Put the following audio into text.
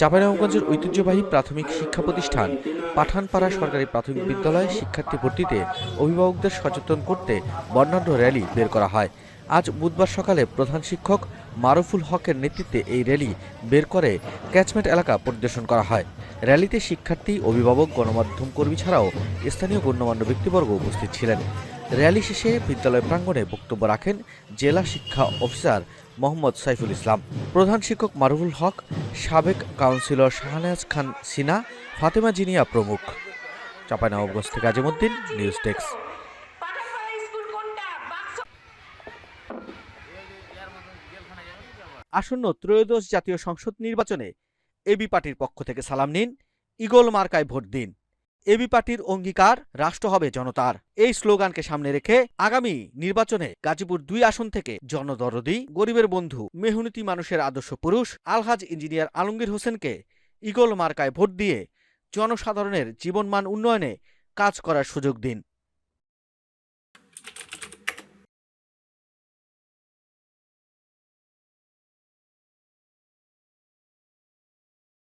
চাঁপাইনবাবগঞ্জের ঐতিহ্যবাহী প্রাথমিক শিক্ষা প্রতিষ্ঠান পাঠানপাড়া সরকারি প্রাথমিক বিদ্যালয়ে শিক্ষার্থী ভর্তিতে অভিভাবকদের সচেতন করতে বর্ণাঢ্য র্যালি বের করা হয়। আজ বুধবার সকালে প্রধান শিক্ষক মারুফুল হকের নেতৃত্বে এই র্যালি বের করে ক্যাচমেন্ট এলাকা পরিদর্শন করা হয়। র্যালিতে শিক্ষার্থী অভিভাবক গণমাধ্যম কর্মী ছাড়াও স্থানীয় গণ্যমান্য ব্যক্তিবর্গ উপস্থিত ছিলেন। র্যালি শেষে বিদ্যালয় প্রাঙ্গণে বক্তব্য রাখেন জেলা শিক্ষা অফিসার মোহাম্মদ সাইফুল ইসলাম। প্রধান শিক্ষক মারুফুল হক, সাবেক কাউন্সিলর শাহনাজ খান সিনা ফাতেমা জিনিয়া প্রমুখ। চাঁপাইনবাবগঞ্জ থেকে আজিমুদ্দিন, নিউজ ডেস্ক। আসন্ন ত্রয়োদশ জাতীয় সংসদ নির্বাচনে এবি পার্টির পক্ষ থেকে সালাম নিন, ইগল মার্কায় ভোট দিন। এবি পার্টির অঙ্গীকার রাষ্ট্র হবে জনতার। এই স্লোগানকে সামনে রেখে আগামী নির্বাচনে গাজীপুর দুই আসন থেকে জনদরদি, গরিবের বন্ধু, মেহনতি মানুষের আদর্শ পুরুষ, আলহাজ ইঞ্জিনিয়ার আলমগীর হোসেনকে ইগল মার্কায় ভোট দিয়ে জনসাধারণের জীবনমান উন্নয়নে কাজ করার সুযোগ দিন।